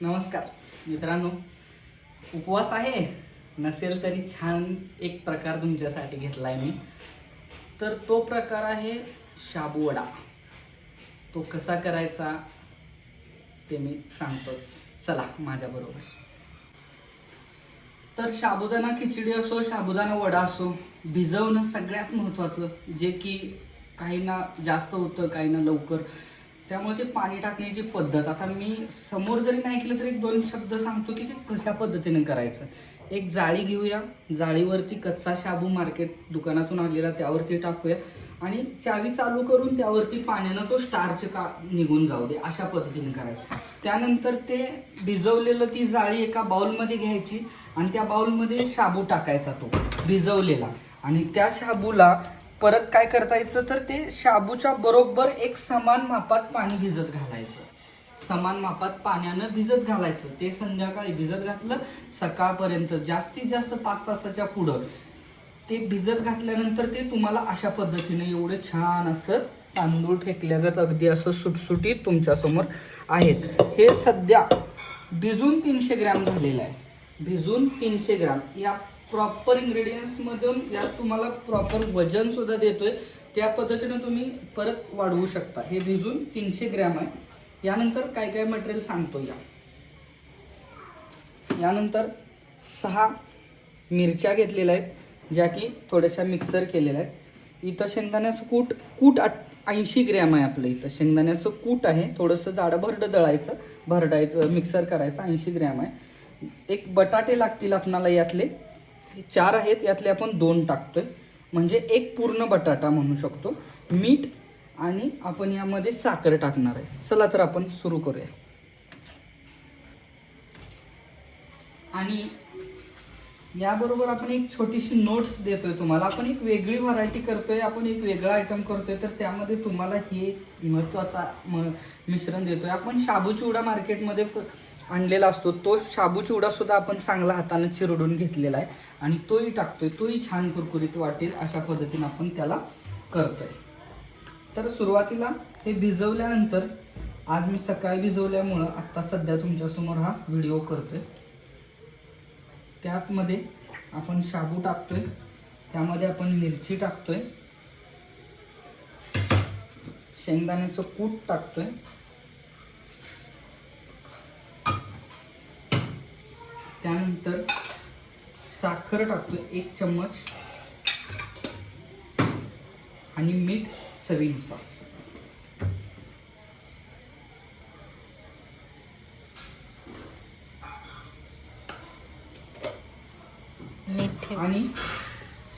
नमस्कार. मित्रांनो उपवास आहे? नसेल तरी छान एक प्रकार तुमच्यासाठी घेतला आहे मी. तर तो प्रकार आहे शाबूवडा तो कसा करायचा ते मी सांगतोच. चला माझ्याबरोबर तर साबुदाणा खिचडी असो साबुदाणा वडा असो भिजवणं सगळ्यात महत्त्वाचं जे की काही ना जास्त होतं काही ना लवकर. त्यामुळे ते पाणी टाकण्याची पद्धत आता मी समोर जरी नाही केलं तरी एक दोन शब्द सांगतो की ते कशा पद्धतीने करायचं. एक जाळी घेऊया जाळीवरती कच्चा शाबू मार्केट दुकानातून आलेला त्यावरती टाकूया आणि चावी चालू करून त्यावरती पाण्यानं तो स्टार्च का निघून जाऊ दे अशा पद्धतीने करायचं. त्यानंतर ते भिजवलेलं ती जाळी एका बाउलमध्ये घ्यायची आणि त्या बाउलमध्ये शाबू टाकायचा तो भिजवलेला. आणि त्या शाबूला परत काय करतायचं तर ते शाबूच्या बरोबर एक समान मापात पाणी भिजत घालायचं. समान मापात पाण्यानं भिजत घालायचं. ते संध्याकाळी भिजत घातलं सकाळपर्यंत जास्तीत जास्त पाच तासाच्या पुढं ते भिजत घातल्यानंतर ते तुम्हाला अशा पद्धतीने एवढे छान असं तांदूळ फेकल्यागत अगदी असं सुटसुटीत तुमच्यासमोर आहेत. हे सध्या भिजून तीनशे ग्रॅम झालेलं आहे. भिजून तीनशे ग्रॅम. या प्रॉपर इंग्रेडियंट्समधून यात तुम्हाला प्रॉपर वजन सुद्धा देतोय. त्या पद्धतीनं तुम्ही परत वाढवू शकता. हे भिजून तीनशे ग्रॅम आहे. यानंतर काय काय मटेरियल सांगतो या. यानंतर सहा मिरच्या घेतलेल्या आहेत ज्या की थोड्याशा मिक्सर केलेल्या आहेत. इथं शेंगदाण्याचं कूट कूट ऐंशी ग्रॅम आहे आपलं इथं. शेंगदाण्याचं कूट आहे थोडंसं जाडं भरडं दळायचं भरडायचं मिक्सर करायचं ऐंशी ग्रॅम आहे. एक बटाटे लागतील आपणाला यातले. चार आहेत यातले आपण दोन टाकतोय. म्हणजे एक पूर्ण बटाटा म्हणू शकतो. मीठ आणि आपण यामध्ये साखर टाकणार आहे. चला तर आपण सुरू करूया. आणि याबरोबर आपण एक छोटीशी नोट्स देतोय तुम्हाला. आपण एक वेगळी व्हरायटी करतोय आपण एक वेगळा आयटम करतोय तर त्यामध्ये तुम्हाला हे महत्त्वाचा म मिश्रण देतोय. आपण शाबू चिवडा मार्केटमध्ये आणलेला असतो. तो शाबू चिवडा सुद्धा आपण चांगला हाताने चिरडून घेतलेला आहे. आणि तोही टाकतोय. तोही छान कुरकुरीत वाटेल अशा पद्धतीने आपण त्याला करतोय. तर सुरुवातीला हे भिजवल्यानंतर आज मी सकाळी भिजवल्यामुळं आत्ता सध्या तुमच्यासमोर हा व्हिडिओ करतोय. त्यातमध्ये आपण शाबू टाकतोय. त्यामध्ये आपण मिरची टाकतोय. शेंगदाण्याचं कूट टाकतोय. त्यानंतर साखर टाकतोय एक चम्मच. आणि मीठ चवीनुसार. आणि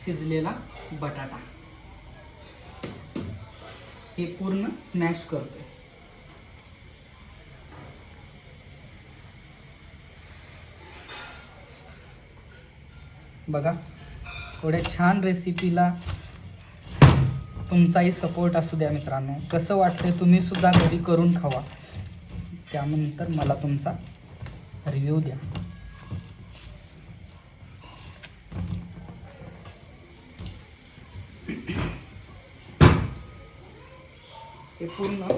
शिजलेला बटाटा. हे पूर्ण स्मॅश करतोय. बघा. थोड्या छान रेसिपीला तुमचाही सपोर्ट असू द्या मित्रांनो. कसं वाटतंय तुम्ही सुद्धा घरी करून खावा. त्यानंतर मला तुमचा रिव्ह्यू द्या. हे पूर्ण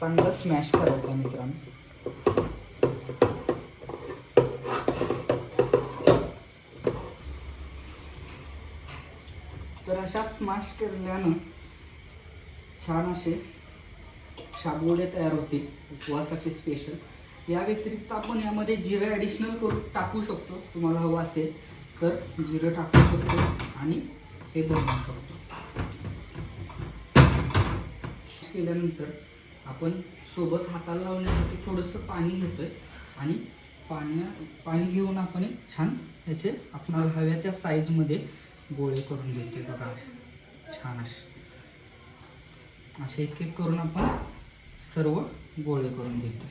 चांगलं स्मॅश करायचं आहे मित्रांनो. तर अशा स्मॅश केल्यानं छान असे शाबुवडे तयार होतील उपवासाचे स्पेशल या व्यतिरिक्त आपण यामध्ये जिरं ॲडिशनल करू टाकू शकतो. तुम्हाला हवं असेल तर जिरं टाकू शकतो आणि हे बनवू शकतो. केल्यानंतर आपण सोबत हाताला लावण्यासाठी थोडंसं पाणी घेतो आहे आणि पाण्या पाणी घेऊन आपण एक छान याचे आपणाला हव्या त्या साईजमध्ये गोळे करून घेतोय बघा. छान असे. असे एक एक करून आपण सर्व गोळे करून घेतो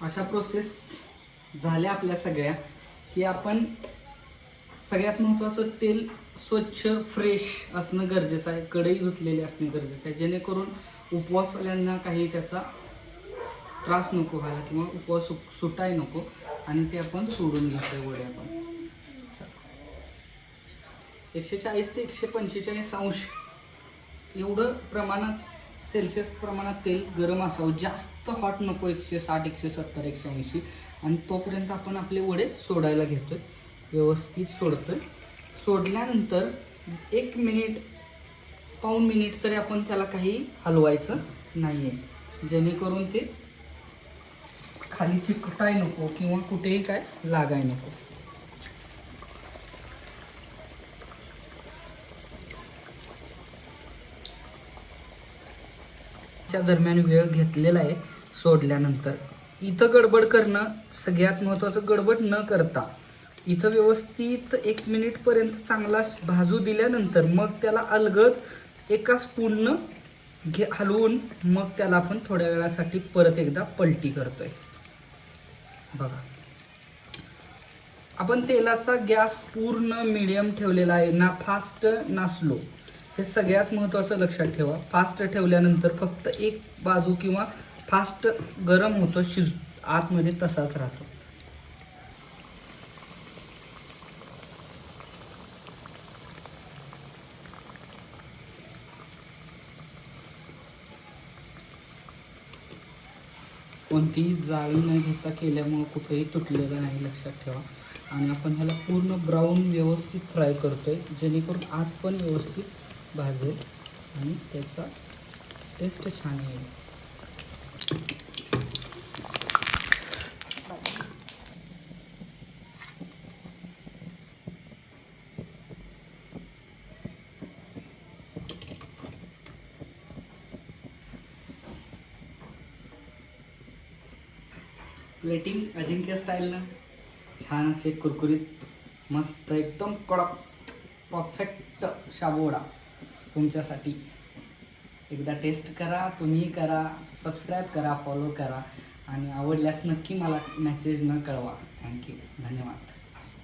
अशा प्रोसेस झाल्या आपल्या सगळ्या की आपण सगळ्यात महत्त्वाचं तेल स्वच्छ फ्रेश असणं गरजेचं आहे. कढई धुतलेली असणे गरजेचं आहे. जेणेकरून उपवासवाल्यांना काही त्याचा त्रास नको व्हायला किंवा उपवास सु सुटाय नको आणि ते आपण सोडून घ्यायचं वडे आपण. एकशे चाळीस ते एकशे पंचेचाळीस अंश एवढं प्रमाणात सेल्सिअस प्रमाणात तेल गरम असावं. जास्त हॉट नको एकशे साठ एकशे सत्तर एकशे ऐंशी आणि तोपर्यंत आपण आपले वडे सोडायला घेतोय. व्यवस्थित सोडतोय. सोडल्यानंतर एक मिनिट पाऊन मिनिट तरी आपण त्याला काही हलवायचं नाही आहे जेणेकरून ते खाली चिकटाय नको किंवा कुठेही काय लागाय नको. च्या दरम्यान वेळ घेतलेला आहे सोडल्यानंतर. इथं गडबड करणं सगळ्यात महत्त्वाचं गडबड न करता. इथं व्यवस्थित एक मिनिटपर्यंत चांगला भाजू दिल्यानंतर मग त्याला अलगद एका स्पूननं घे हलवून मग त्याला आपण थोड्या वेळासाठी परत एकदा पलटी करतोय. बघा. आपण तेलाचा गॅस पूर्ण मिडियम ठेवलेला आहे. ना फास्ट ना स्लो हे सगळ्यात महत्त्वाचं लक्षात ठेवा. फास्ट ठेवल्यानंतर फक्त एक बाजू किंवा फास्ट गरम होतो शिज आतमध्ये तसाच राहतो. कोणतीही जाळी न घेता केल्यामुळं कुठेही तुटलेलं नाही लक्षात ठेवा. आणि आपण ह्याला पूर्ण ब्राऊन व्यवस्थित फ्राय करतो आहे जेणेकरून आत पण व्यवस्थित भाजेल आणि त्याचा टेस्ट छान येईल. प्लेटिंग अजिंक्य स्टाईलनं छान असे कुरकुरीत मस्त एकदम कडक परफेक्ट शाबोडा तुमच्यासाठी. एकदा टेस्ट करा तुम्ही करा सबस्क्राईब करा फॉलो करा आणि आवडल्यास नक्की मला मेसेज न कळवा. थँक्यू धन्यवाद.